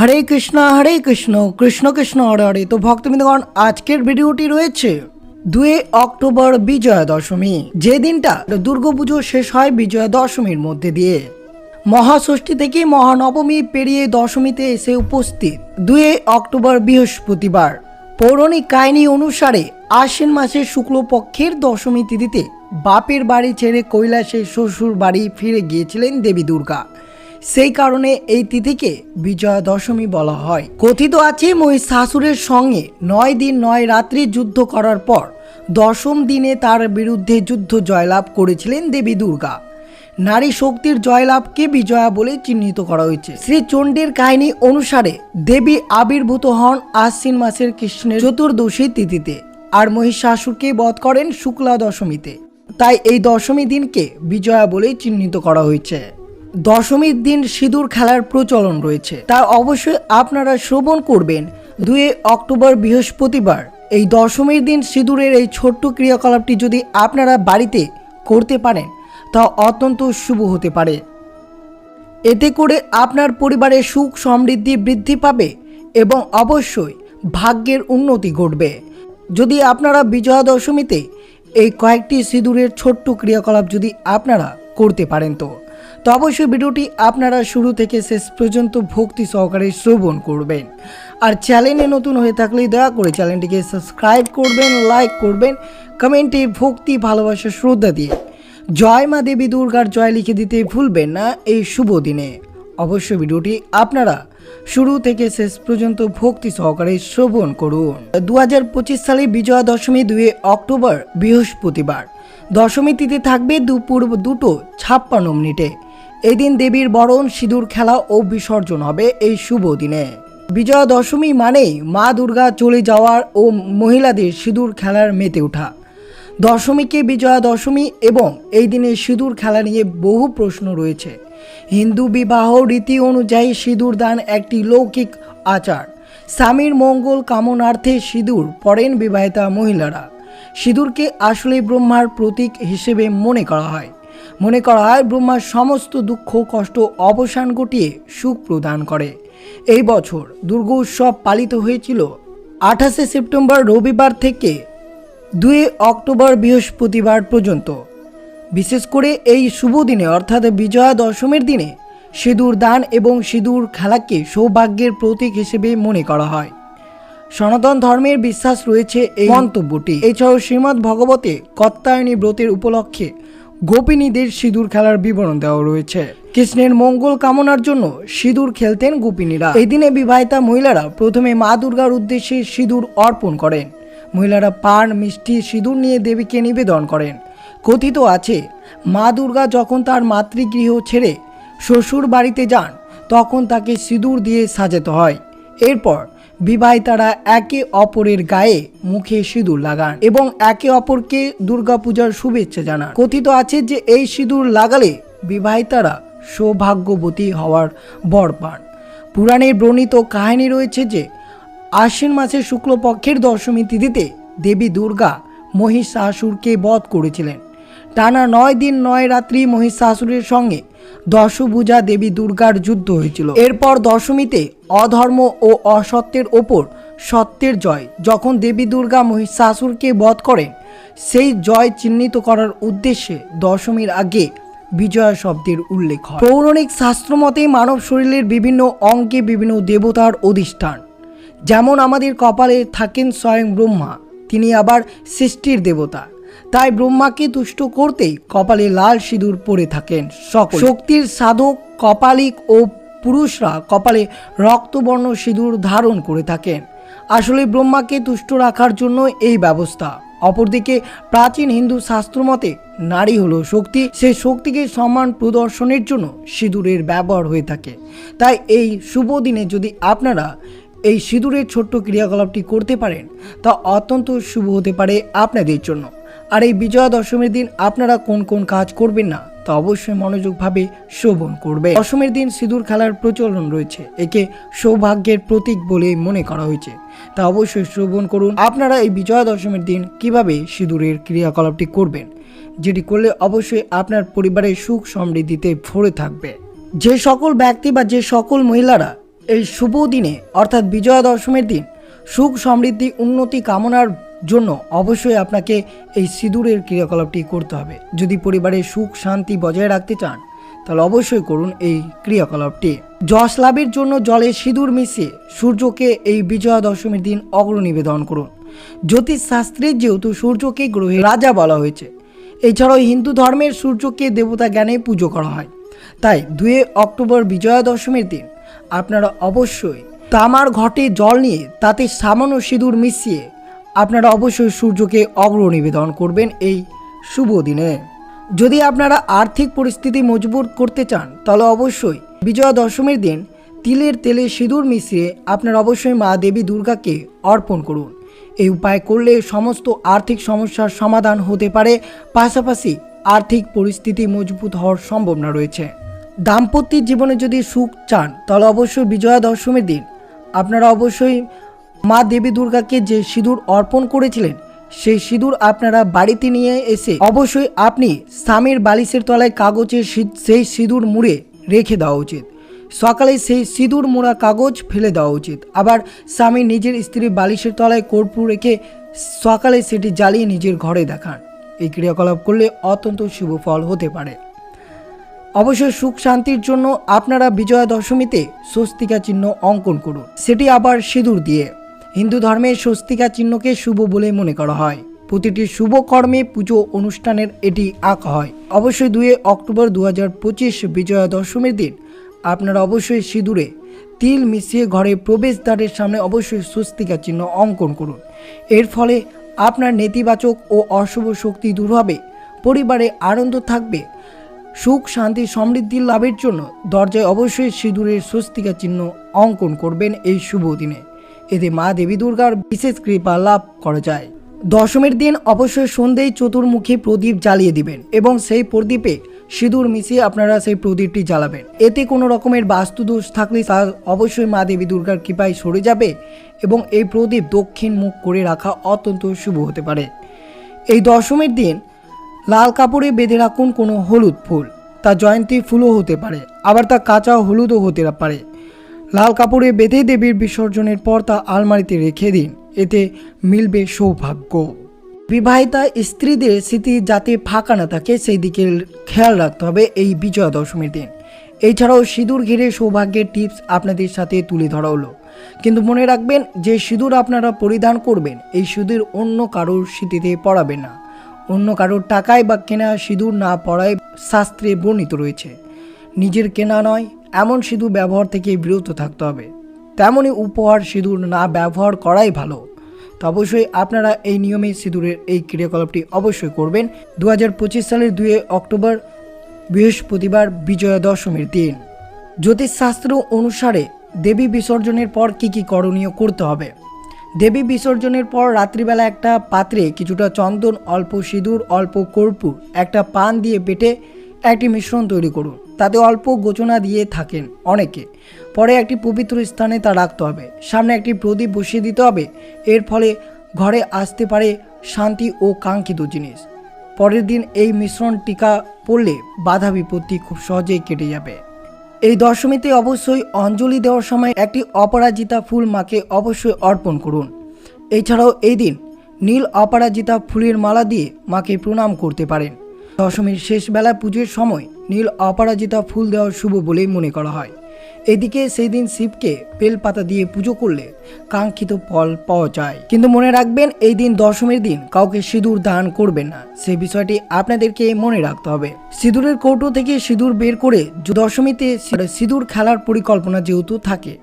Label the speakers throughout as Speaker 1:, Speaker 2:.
Speaker 1: হরে কৃষ্ণ হরে কৃষ্ণ কৃষ্ণ কৃষ্ণ, হরে হরে। তো ভক্তবৃন্দগণ, আজকের ভিডিওটি রয়েছে দুই অক্টোবর বিজয়া দশমী। যে দিনটা দুর্গাপুজো শেষ হয় বিজয়া দশমীর মধ্যে দিয়ে। মহাষষ্ঠী থেকে মহানবমী পেরিয়ে দশমীতে এসে উপস্থিত দুই অক্টোবর বৃহস্পতিবার। পৌরাণিক কাহিনী অনুসারে আশ্বিন মাসের শুক্লপক্ষের দশমী তিথিতে বাপের বাড়ি ছেড়ে কৈলাসে শ্বশুর বাড়ি ফিরে গিয়েছিলেন দেবী দুর্গা। সেই কারণে এই তিথিকে বিজয়া দশমী বলা হয়। কথিত আছে মহিষাসুরের সঙ্গে নয় দিন নয় রাত্রি যুদ্ধ করার পর দশম দিনে তার বিরুদ্ধে যুদ্ধ জয়লাভ করেছিলেন দেবী দুর্গা। নারী শক্তির জয়লাভকে বিজয়া বলে চিহ্নিত করা হয়েছে। শ্রী চণ্ডীর কাহিনী অনুসারে দেবী আবির্ভূত হন আশ্বিন মাসের কৃষ্ণের চতুর্দশী তিথিতে আর মহিষাসুরকে বধ করেন শুক্লা দশমীতে। তাই এই দশমী দিনকে বিজয়া বলে চিহ্নিত করা হয়েছে। দশমীর দিন সিঁদুর খেলার প্রচলন রয়েছে। তা অবশ্যই আপনারা শ্রবণ করবেন দুই অক্টোবর বৃহস্পতিবার। এই দশমীর দিন সিঁদুরের এই ছোট্ট ক্রিয়াকলাপটি যদি আপনারা বাড়িতে করতে পারেন, তা অত্যন্ত শুভ হতে পারে। এতে করে আপনার পরিবারের সুখ সমৃদ্ধি বৃদ্ধি পাবে এবং অবশ্যই ভাগ্যের উন্নতি ঘটবে। যদি আপনারা বিজয়া দশমীতে এই কয়েকটি সিঁদুরের ছোট্ট ক্রিয়াকলাপ যদি আপনারা করতে পারেন তো। তো অবশ্যই ভিডিওটি আপনারা শুরু থেকে শেষ পর্যন্ত ভক্তি সহকারে শ্রবণ করবেন। আর চ্যানেলে নতুন হয়ে থাকলে দয়া করে চ্যানেলটিকে সাবস্ক্রাইব করবেন, লাইক করবেন, কমেন্টে ভক্তি, ভালোবাসা, শ্রদ্ধা দিয়ে জয় মা দেবী দুর্গার জয় লিখে দিতে ভুলবেন না এই শুভ দিনে। অবশ্য ভিডিওটি আপনারা শুরু থেকে শেষ পর্যন্ত ভক্তি সহকারে শ্রবণ করুন। দু হাজার পঁচিশ সালে বিজয়া দশমী দুই অক্টোবর বৃহস্পতিবার। দশমী তিথি থাকবে দুপুর দুটো ছাপ্পান্ন মিনিটে। এদিন দেবীর বরণ, সিঁদুর খেলা ও বিসর্জন হবে এই শুভ দিনে। বিজয়া দশমী মানেই মা দুর্গা চলে যাওয়ার ও মহিলাদের সিঁদুর খেলার মেতে ওঠা। দশমীকে বিজয়া দশমী এবং এই দিনে সিঁদুর খেলা নিয়ে বহু প্রশ্ন রয়েছে। হিন্দু বিবাহ রীতি অনুযায়ী সিঁদুর দান একটি লৌকিক আচার। স্বামীর মঙ্গল কামনার্থে সিঁদুর পরেন বিবাহিতা মহিলারা। সিঁদুরকে আসলে ব্রহ্মার প্রতীক হিসেবে মনে করা হয়। মনে করা হয় ব্রহ্মার সমস্ত দুঃখ কষ্ট অবসান ঘটিয়ে সুখ প্রদান করে। এই বছর দুর্গা উৎসব পালিত হয়েছিল আঠাশে সেপ্টেম্বর রবিবার থেকে দুই অক্টোবর বৃহস্পতিবার পর্যন্ত। বিশেষ করে এই শুভ দিনে অর্থাৎ বিজয়া দশমীর দিনে সিঁদুর দান এবং সিঁদুর খেলাকে সৌভাগ্যের প্রতীক হিসেবে মনে করা হয়। সনাতন ধর্মের বিশ্বাস রয়েছে এই মন্তব্যটি। এছাড়াও শ্রীমদ্ ভগবতে কত্তায়নী ব্রতের উপলক্ষে গোপিনীদের সিঁদুর খেলার বিবরণ দেওয়া রয়েছে। কৃষ্ণের মঙ্গল কামনার জন্য সিঁদুর খেলতেন গোপিনীরা। এই দিনে বিবাহিতা মহিলারা প্রথমে মা দুর্গার উদ্দেশ্যে সিঁদুর অর্পণ করেন। মহিলারা পান, মিষ্টি, সিঁদুর নিয়ে দেবীকে নিবেদন করেন। কথিত আছে, মা দুর্গা যখন তার মাতৃগৃহ ছেড়ে শ্বশুর বাড়িতে যান, তখন তাকে সিঁদুর দিয়ে সাজাতে হয়। এরপর বিবাহিতারা একে অপরের গায়ে মুখে সিঁদুর লাগান এবং একে অপরকে দুর্গাপূজার শুভেচ্ছা জানান। কথিত আছে যে এই সিঁদুর লাগালে বিবাহিতারা সৌভাগ্যবতী হওয়ার বর পান। পুরাণের বর্ণিত কাহিনী রয়েছে যে আশ্বিন মাসের শুক্লপক্ষের দশমী তিথিতে দেবী দুর্গা মহিষাসুরকে বধ করেছিলেন। টানা নয় দিন, নয় রাত্রি মহিষাসুরের সঙ্গে দশভুজা দেবী দুর্গার যুদ্ধ হয়েছিল। এরপর দশমীতে অধর্ম ও অসত্যের ওপর সত্যের জয়। যখন দেবী দুর্গা মহিষাসুরকে বধ করেন, সেই জয় চিহ্নিত করার উদ্দেশ্যে দশমীর আগে বিজয়া শব্দের উল্লেখ হয়। পৌরাণিক শাস্ত্রমতে মানব শরীরের বিভিন্ন অঙ্গে বিভিন্ন দেবতার অধিষ্ঠান। যেমন আমাদের কপালে থাকেন স্বয়ং ব্রহ্মা, তিনি আবার সৃষ্টির দেবতা। তাই ব্রহ্মাকে তুষ্ট করতেই কপালে লাল সিঁদুর পরে থাকেন শক্তির সাধক, কপালিক ও পুরুষরা কপালে রক্তবর্ণ সিঁদুর ধারণ করে থাকেন। আসলে ব্রহ্মাকে তুষ্ট রাখার জন্য এই ব্যবস্থা। অপরদিকে প্রাচীন হিন্দু শাস্ত্র মতে নারী হলো শক্তি সেই শক্তিকে সম্মান প্রদর্শনের জন্য সিঁদুরের ব্যবহার হয়ে থাকে। তাই এই শুভ দিনে যদি আপনারা এই সিঁদুরের ছোট্ট ক্রিয়াকলাপটি করতে পারেন, তা অত্যন্ত শুভ হতে পারে আপনাদের জন্য। আর এই বিজয়া দশমীর দিন আপনারা কোন কোন কাজ করবেন না, তা অবশ্যই মনোযোগভাবে শোভন করবে। দশমীর দিন সিঁদুর খেলার প্রচলন রয়েছে, একে সৌভাগ্যের প্রতীক বলে মনে করা হয়েছে। তা অবশ্যই শ্রবণ করুন। আপনারা এই বিজয়া দশমীর দিন কীভাবে সিঁদুরের ক্রিয়াকলাপটি করবেন, যেটি করলে অবশ্যই আপনার পরিবারের সুখ সমৃদ্ধিতে ভরে থাকবে। যে সকল ব্যক্তি বা যে সকল মহিলারা এই শুভ দিনে, অর্থাৎ বিজয়া দশমীর দিন, সুখ সমৃদ্ধি, উন্নতি কামনার জন্য অবশ্যই আপনাকে এই সিঁদুরের ক্রিয়াকলাপটি করতে হবে। যদি পরিবারে সুখ শান্তি বজায় রাখতে চান, তাহলে অবশ্যই করুন এই ক্রিয়াকলাপটি। যশ লাভের জন্য জলে সিঁদুর মিশিয়ে সূর্যকে এই বিজয়া দশমীর দিন অগ্র নিবেদন করুন। জ্যোতিষ শাস্ত্রে যেহেতু সূর্যকে গ্রহের রাজা বলা হয়েছে, এছাড়াও হিন্দু ধর্মের সূর্যকে দেবতা জ্ঞানে পুজো করা হয়। তাই দুয়ে অক্টোবর বিজয়া দশমীর দিন আপনারা অবশ্যই তামার ঘটে জল নিয়ে তাতে সামান্য সিঁদুর মিশিয়ে আপনারা অবশ্যই সূর্যকে অগ্র নিবেদন করবেন এই শুভ দিনে। যদি আপনারা আর্থিক পরিস্থিতি মজবুত করতে চান, তাহলে অবশ্যই বিজয়া দশমীর দিন তিলের তেলে সিঁদুর মিশিয়ে আপনারা অবশ্যই মা দেবী দুর্গাকে অর্পণ করুন। এই উপায় করলে সমস্ত আর্থিক সমস্যার সমাধান হতে পারে, পাশাপাশি আর্থিক পরিস্থিতি মজবুত হওয়ার সম্ভাবনা রয়েছে। দাম্পত্যের জীবনে যদি সুখ চান, তাহলে অবশ্যই বিজয়া দশমীর দিন আপনারা অবশ্যই মা দেবী দুর্গাকে যে সিঁদুর অর্পণ করেছিলেন, সেই সিঁদুর আপনারা বাড়িতে নিয়ে এসে অবশ্যই আপনি স্বামীর বালিশের তলায় কাগজে সেই সিঁদুর মুড়ে রেখে দেওয়া উচিত। সকালে সেই সিঁদুর মোড়া কাগজ ফেলে দেওয়া উচিত। আবার স্বামী নিজের স্ত্রী বালিশের তলায় কর্পূর রেখে সকালে সেটি জ্বালিয়ে নিজের ঘরে দেখান। এই ক্রিয়াকলাপ করলে অত্যন্ত শুভ ফল হতে পারে। অবশ্যই সুখ শান্তির জন্য আপনারা বিজয়া দশমীতে স্বস্তিকা চিহ্ন অঙ্কন করুন। সেটি আবার সিঁদুর দিয়ে। হিন্দু ধর্মে স্বস্তিকা চিহ্নকে শুভ বলে মনে করা হয়। প্রতিটি শুভ কর্মে পুজো অনুষ্ঠানের এটি আঁকা হয়। অবশ্যই দুয়ে অক্টোবর দু হাজার পঁচিশ বিজয়া দশমীর দিন আপনারা অবশ্যই সিঁদুরে তিল মিশিয়ে ঘরে প্রবেশদ্বারের সামনে অবশ্যই স্বস্তিকা চিহ্ন অঙ্কন করুন। এর ফলে আপনার নেতিবাচক ও অশুভ শক্তি দূর হবে। পরিবারে আনন্দ থাকবে। সুখ, শান্তি, সমৃদ্ধি লাভের জন্য দরজায় অবশ্যই সিঁদুরের স্বস্তিকা চিহ্ন অঙ্কন করবেন এই শুভ দিনে। এতে মা দেবী দুর্গার বিশেষ কৃপা লাভ করা যায়। দশমীর দিন অবশ্যই সন্ধ্যেয় চতুর্মুখী প্রদীপ জ্বালিয়ে দিবেন এবং সেই প্রদীপে সিঁদুর মিশিয়ে আপনারা সেই প্রদীপটি জ্বালাবেন। এতে কোনো রকমের বাস্তুদোষ থাকলে তা অবশ্যই মা দেবী দুর্গার কৃপায় সরে যাবে এবং এই প্রদীপ দক্ষিণ মুখ করে রাখা অত্যন্ত শুভ হতে পারে। এই দশমীর দিন লাল কাপড়ে বেঁধে রাখুন কোনো হলুদ ফুল। তা জয়ন্তী ফুলও হতে পারে, আবার তা কাঁচা হলুদও হতে পারে। লাল কাপড়ে বেঁধে দেবীর বিসর্জনের পর তা আলমারিতে রেখে দিন। এতে মিলবে সৌভাগ্য। বিবাহিতা স্ত্রীদের স্মৃতি যাতে ফাঁকা না থাকে, সেই দিকে খেয়াল রাখতে হবে এই বিজয়া দশমীর দিন। এছাড়াও সিঁদুর ঘিরে সৌভাগ্যের টিপস আপনাদের সাথে তুলে ধরা হলো। কিন্তু মনে রাখবেন, যে সিঁদুর আপনারা পরিধান করবেন, এই সিঁদুর অন্য কারোর স্মৃতিতে পড়াবেন না। অন্য কারোর টাকায় বা কেনা সিঁদুর না পড়ায় শাস্ত্রে বর্ণিত রয়েছে, নিজের কেনা নয় এমন সিঁদুর ব্যবহার থেকে বিরত থাকতে হবে। তেমনই উপহার সিঁদুর না ব্যবহার করাই ভালো। তো অবশ্যই আপনারা এই নিয়মে সিঁদুরের এই ক্রিয়াকলাপটি অবশ্যই করবেন। দু হাজার পঁচিশ সালের দুই অক্টোবর, বৃহস্পতিবার বিজয়া দশমীর দিন। জ্যোতিষশাস্ত্র অনুসারে দেবী বিসর্জনের পর কি কি করণীয় করতে হবে? দেবী বিসর্জনের পর রাত্রিবেলা একটা পাত্রে কিছুটা চন্দন, অল্প সিঁদুর, অল্প কর্পূর, একটা পান দিয়ে পেটে একটি মিশ্রণ তৈরি করুন। তাতে অল্প গোচনা দিয়ে থাকেন অনেকে। পরে একটি পবিত্র স্থানে তা রাখতে হবে। সামনে একটি প্রদীপ বসিয়ে দিতে হবে। এর ফলে ঘরে আসতে পারে শান্তি ও কাঙ্ক্ষিত জিনিস। পরের দিন এই মিশ্রণ টিকা পড়লে বাধা বিপত্তি খুব সহজেই কেটে যাবে। এই দশমীতে অবশ্যই অঞ্জলি দেওয়ার সময় একটি অপরাজিতা ফুল মাকে অবশ্যই অর্পণ করুন। এছাড়াও এই দিন নীল অপরাজিতা ফুলের মালা দিয়ে মাকে প্রণাম করতে পারেন। দশমীর শেষ বেলা পুজোর সময় নীল অপরাজিতা ফুল দেওয়া শুভ বলেই মনে করা হয়। এদিকে সেই দিন শিবকে বেলপাতা দিয়ে পুজো করলে কাঙ্ক্ষিত ফল পাওয়া যায়। কিন্তু মনে রাখবেন, এই দিন দশমীর দিন কাউকে সিঁদুর দান করবেন না। সেই বিষয়টি আপনাদেরকে মনে রাখতে হবে। সিঁদুরের কৌটো থেকে সিঁদুর বের করে দশমীতে সি- সিঁদুর খেলার পরিকল্পনা যেহেতু থাকে,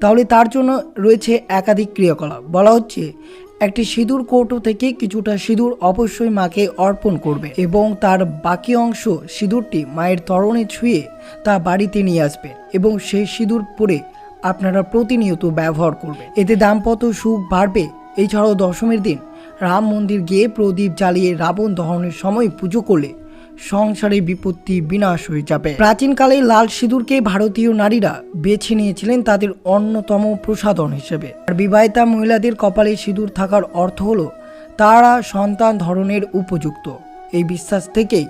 Speaker 1: তাহলে তার জন্য রয়েছে একাধিক ক্রিয়াকলাপ। বলা হচ্ছে একটি সিঁদুর কৌটো থেকে কিছুটা সিঁদুর অবশ্যই মাকে অর্পণ করবে এবং তার বাকি অংশ সিঁদুরটি মায়ের তরণে ছুঁয়ে তা বাড়িতে নিয়ে আসবে এবং সেই সিঁদুর পরে আপনারা প্রতিনিয়ত ব্যবহার করবে। এতে দাম্পত্য সুখ বাড়বে। এছাড়াও দশমীর দিন রাম মন্দির গিয়ে প্রদীপ জ্বালিয়ে রাবণ দহনের সময় পুজো করলে সংসারে বিপত্তি বিনাশ হয়ে যাবে। প্রাচীনকালে লাল সিঁদুরকে ভারতীয় নারীরা বেছে নিয়েছিলেন তাদের অন্যতম প্রসাধন হিসেবে। আর বিবাহিতা মহিলাদের কপালে সিঁদুর থাকার অর্থ হলো তারা সন্তান ধরনের উপযুক্ত। এই বিশ্বাস থেকেই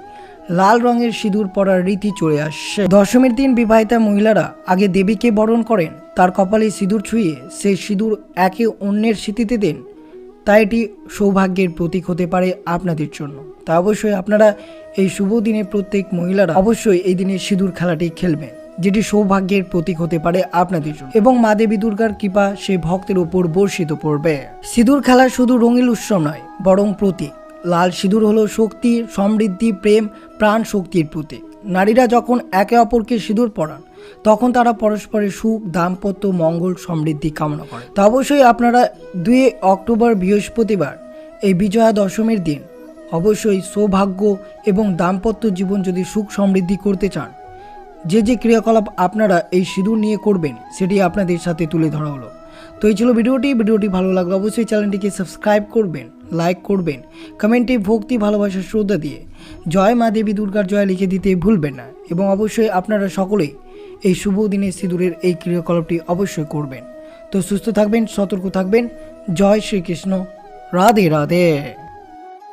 Speaker 1: লাল রঙের সিঁদুর পরার রীতি চলে আসছে। দশমীর দিন বিবাহিতা মহিলারা আগে দেবীকে বরণ করেন। তার কপালে সিঁদুর ছুঁয়ে সেই সিঁদুর একে অন্যের স্মৃতিতে দেন। তাই এটি সৌভাগ্যের প্রতীক হতে পারে আপনাদের জন্য। তা অবশ্যই আপনারা এই শুভ দিনে প্রত্যেক মহিলারা অবশ্যই এই দিনে সিঁদুর খেলাটি খেলবেন যেটি সৌভাগ্যের প্রতীক হতে পারে আপনাদের জন্য। এবং মা দেবী দুর্গার কৃপা সেই ভক্তের উপর বর্ষিত পড়বে সিঁদুর খেলা শুধু রঙিন উৎসব নয়, বরং প্রতীক। লাল সিঁদুর হলো শক্তি, সমৃদ্ধি, প্রেম প্রাণ শক্তির প্রতীক। নারীরা যখন একে অপরকে সিঁদুর পরান, তখন তারা পরস্পরের সুখ, দাম্পত্য, মঙ্গল সমৃদ্ধি কামনা করে। তা অবশ্যই আপনারা দুই অক্টোবর বৃহস্পতিবার, এই বিজয়া দশমীর দিন, অবশ্যই সৌভাগ্য এবং দাম্পত্য জীবন যদি সুখ সমৃদ্ধি করতে চান, যে যে ক্রিয়াকলাপ আপনারা এই সিঁদুর নিয়ে করবেন, সেটি আপনাদের সাথে তুলে ধরা হলো। তো এই ছিল ভিডিওটি। ভিডিওটি ভালো লাগলে অবশ্যই চ্যানেলটিকে সাবস্ক্রাইব করবেন। লাইক করবেন। কমেন্টে ভক্তি, ভালোবাসা, শ্রদ্ধা দিয়ে জয় মা দেবী দুর্গার জয় লিখে দিতে ভুলবেন না এবং অবশ্যই আপনারা সকলেই এই শুভ দিনে সিঁদুরের এই ক্রিয়াকলাপটি অবশ্যই করবেন। তো সুস্থ থাকবেন, সতর্ক থাকবেন। জয় শ্রীকৃষ্ণ। রাধে রাধে।